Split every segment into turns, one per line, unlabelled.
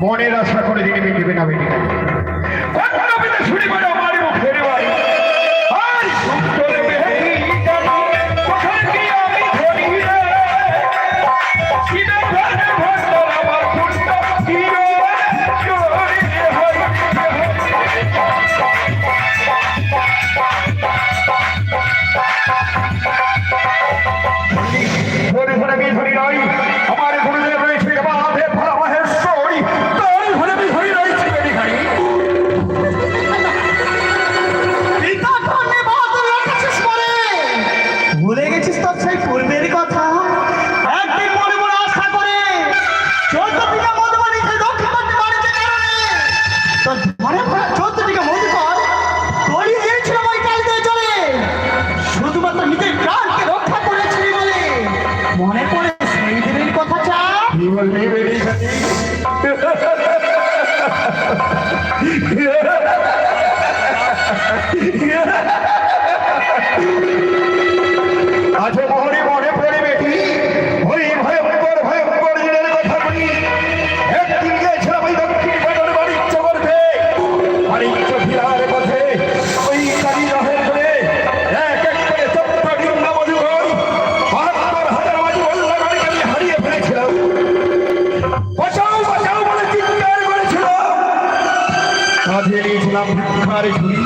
মনের আশা করে দিনে মিটবে না মিটবে everybody's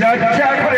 লজ্জা করে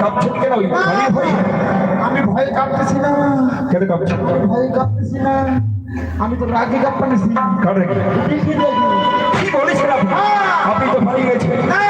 কাঁপছেন কেন? ওই ভয়ে ভয়ে
আমি ভয়ে কাঁপতেছি না।
কেন কাঁপছেন?
ভয়ে কাঁপতেছি না। আমি তো রাগে কাঁপতেছি।
কারেক্ট কি বলেছিলাম আপনি? তো ভয় গেছেন। না!